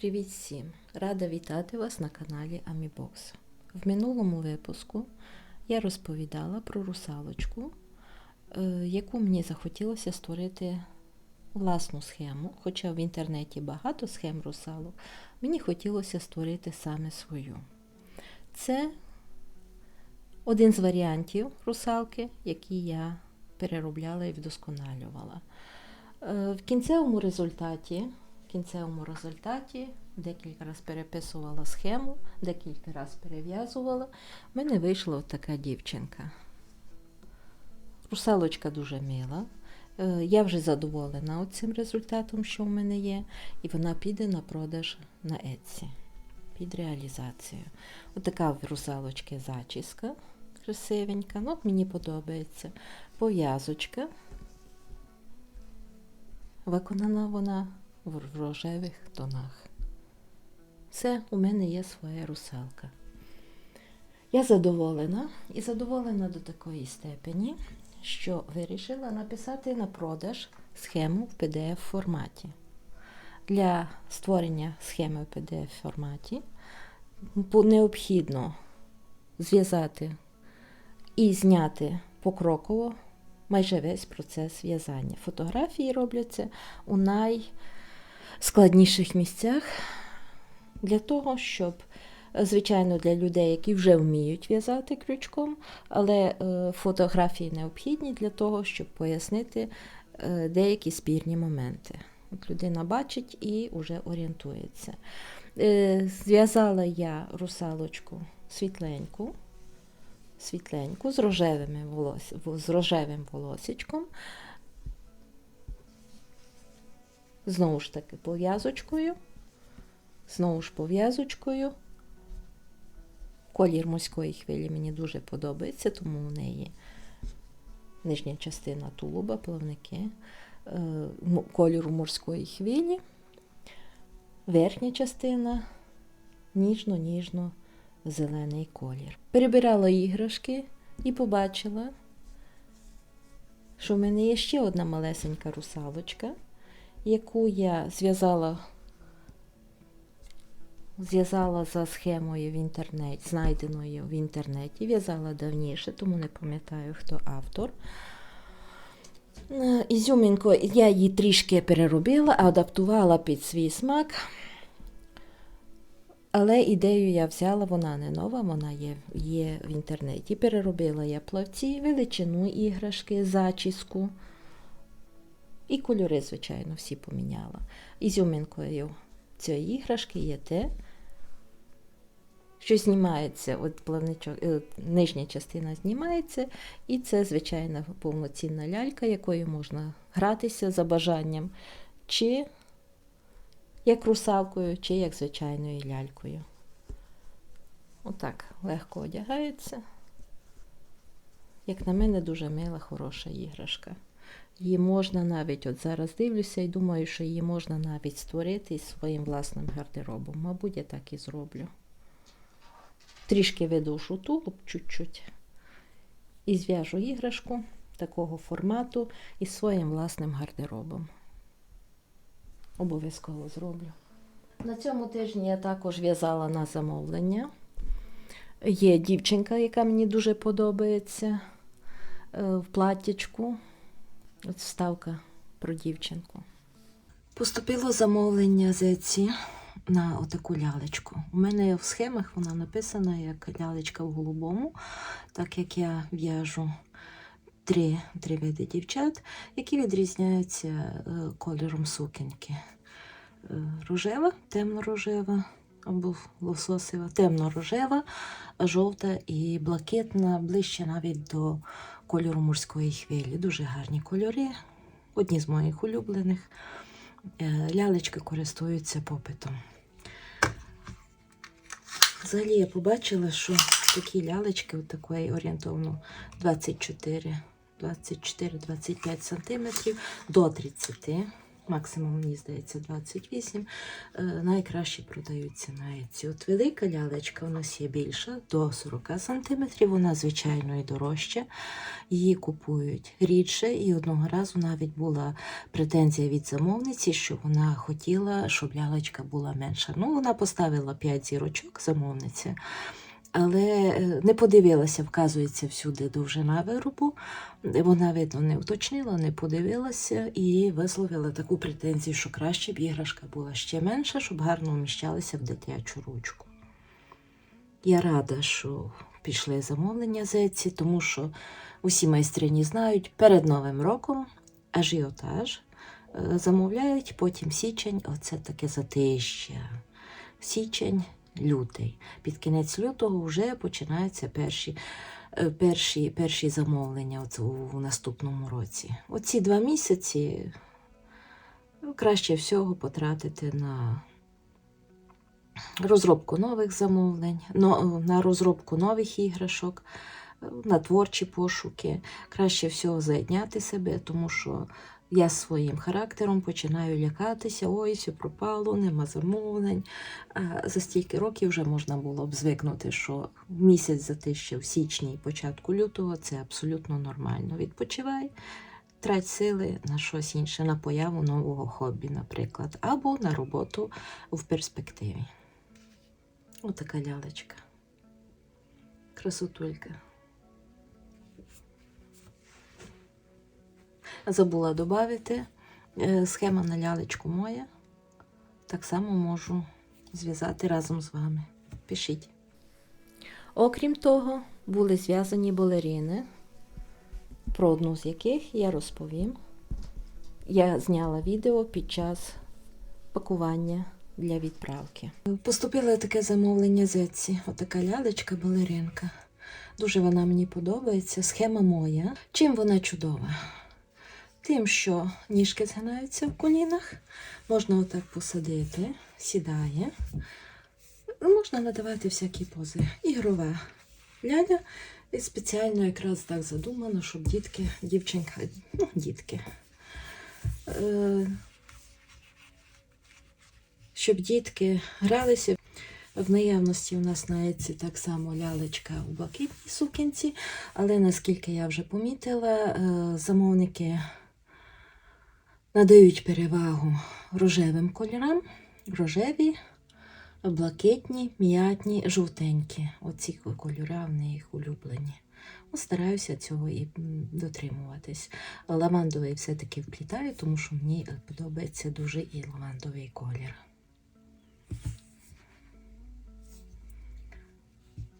Привіт всім! Рада вітати вас на каналі Амібокс. В минулому випуску я розповідала про русалочку, е, яку мені захотілося створити власну схему. Хоча в інтернеті багато схем русалок, мені хотілося створити саме свою. Це один з варіантів русалки, які я переробляла і вдосконалювала. Е, В кінцевому результаті, в кінцевому результаті декілька разів переписувала схему, декілька разів перев'язувала. В мене вийшла от така дівчинка. Русалочка дуже мила. Е, Я вже задоволена цим результатом, що в мене є, і вона піде на продаж на Etsy під реалізацію. Отака в русалочки зачіска красивенька. Ну, от мені подобається. Пов'язочка. Виконана вона в рожевих тонах. Це у мене є своя русалка. Я задоволена і задоволена до такої степені, що вирішила написати на продаж схему в PDF форматі. Для створення схеми в PDF форматі необхідно зв'язати і зняти покроково майже весь процес в'язання. Фотографії робляться у найскладніших місцях для того, щоб, звичайно, для людей, які вже вміють в'язати крючком, але е, фотографії необхідні для того, щоб пояснити е, деякі спірні моменти. От людина бачить і вже орієнтується. Е, Зв'язала я русалочку світленьку світленьку з, рожевими волос... з рожевим волосічком. Знову ж таки пов'язочкою. Знову ж пов'язочкою. Колір морської хвилі мені дуже подобається, тому у неї нижня частина тулуба, плавники е, кольору морської хвилі. Верхня частина ніжно-ніжно зелений колір. Перебирала іграшки і побачила, що в мене є ще одна малесенька русалочка, яку я зв'язала, зв'язала за схемою в інтернеті, знайденою в інтернеті, в'язала давніше, тому не пам'ятаю, хто автор. Е, Ізюмінко я її трішки переробила, адаптувала під свій смак. Але ідею я взяла, вона не нова, вона є, є в інтернеті. Переробила я плавці, величину іграшки, зачіску. І кольори, звичайно, всі поміняла. Ізюминкою цієї іграшки є те, що знімається, от плавничок, е, нижня частина знімається, і це, звичайно, повноцінна лялька, якою можна гратися за бажанням. Чи як русалкою, чи як звичайною лялькою. Отак легко одягається. Як на мене, дуже мила, хороша іграшка. Її можна навіть, от зараз дивлюся і думаю, що її можна навіть створити із своїм власним гардеробом. Мабуть, я так і зроблю. Трішки видушу тулуб чуть-чуть. І зв'яжу іграшку такого формату із своїм власним гардеробом. Обов'язково зроблю. На цьому тижні я також в'язала на замовлення. Є дівчинка, яка мені дуже подобається е, в платтячку. От вставка про дівчинку. Поступило замовлення з Etsy на отаку лялечку. У мене в схемах вона написана як лялечка в голубому, так як я в'яжу три, три види дівчат, які відрізняються е, кольором сукеньки. Е, Рожева, темно-рожева або лососева, темно-рожева, жовта і блакитна, ближче навіть до кольору морської хвилі. Дуже гарні кольори, одні з моїх улюблених. Е, Лялечки користуються попитом. Взагалі я побачила, що такі лялечки, такої орієнтовно 24 24-25 см до 30 максимум, мені здається, 28. Е, Найкраще продаються на От велика лялечка у нас є більша, до 40 см. Вона, звичайно, і дорожча. Її купують рідше, і одного разу навіть була претензія від замовниці, що вона хотіла, щоб лялечка була менша. Ну, вона поставила 5 зірочок, замовниця. Але е, не подивилася, вказується всюди довжина виробу. Вона, видно, не уточнила, не подивилася і висловила таку претензію, що краще б іграшка була ще менша, щоб гарно вміщалася в дитячу ручку. Я рада, що пішли замовлення з Etsy, тому що усі майстрині знають, перед Новим роком ажіотаж е, замовляють, потім січень, оце таке затища. Січень, лютий. Під кінець лютого вже починаються перші, е, перші, перші замовлення у, наступному році. Оці два місяці ну, краще всього потратити на розробку нових замовлень, на розробку нових іграшок, е, на творчі пошуки. Краще всього зайняти себе, тому що я своїм характером починаю лякатися, ой, все пропало, нема замовлень. А за стільки років вже можна було б звикнути, що місяць затища в січні і початку лютого це абсолютно нормально. Відпочивай, трать сили на щось інше, на появу нового хобі, наприклад, або на роботу в перспективі. Отака лялечка. Красотулька. Забула додати. Схема на лялечку моя. Так само можу зв'язати разом з вами. Пишіть. Окрім того, були зв'язані балеріни, про одну з яких я розповім. Я зняла відео під час пакування для відправки. Поступило таке замовлення з Etsy. Отака лялечка балеринка. Дуже вона мені подобається. Схема моя. Чим вона чудова? Тим, що ніжки згинаються в колінах, можна отак посадити, сідає. Можна надавати всякі пози. Ігрова ляля. І спеціально якраз так задумано, щоб дітки, дівчинка, ну, дітки. Е, щоб дітки гралися. В наявності у нас на Еці так само лялечка у блакитній сукінці, але наскільки я вже помітила, е, замовники надають перевагу рожевим кольорам, рожеві, блакитні, м'ятні, жовтенькі. Оці кольори в них улюблені. Ну, стараюся цього і дотримуватись. Лавандовий все-таки вплітаю, тому що мені подобається дуже і лавандовий колір.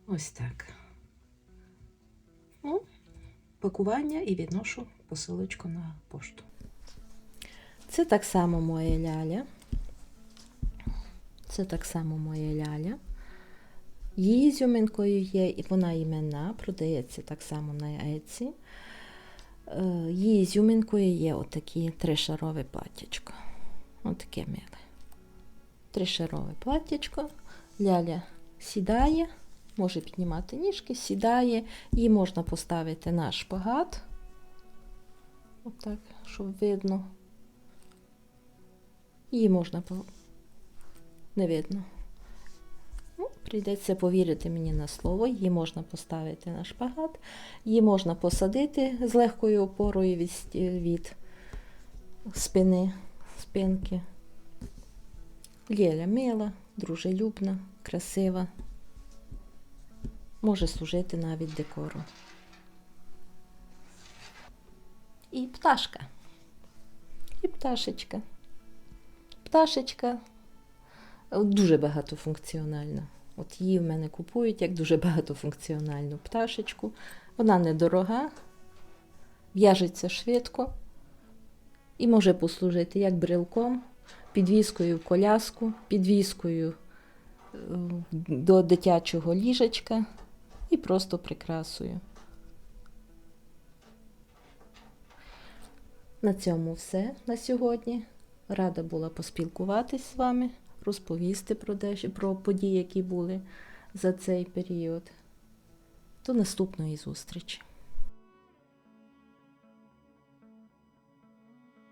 Ось так. Ну, пакування і відношу посилочку на пошту. Це так само моя ляля. Це так само моя ляля. Її зюминкою є, і вона іменна, продається так само на Etsy. Е, Її зюминкою є отакі тришарове платтячко. Отаке миле. Тришарове платтячко. Ляля сідає, може піднімати ніжки, сідає. Її можна поставити на шпагат. Отак, щоб видно. Її можна по... не видно. Ну, прийдеться повірити мені на слово. Її можна поставити на шпагат, її можна посадити з легкою опорою від, від спини, спинки. Лєля мила, дружелюбна, красива. Може служити навіть декором. І пташка. І пташечка. Пташечка дуже багатофункціональна. От її в мене купують як дуже багатофункціональну пташечку. Вона недорога, в'яжеться швидко і може послужити як брелком, підвіскою в коляску, підвіскою е, до дитячого ліжечка і просто прикрасою. На цьому все на сьогодні. Рада була поспілкуватись з вами, розповісти про, дещо, про події, які були за цей період. До наступної зустрічі!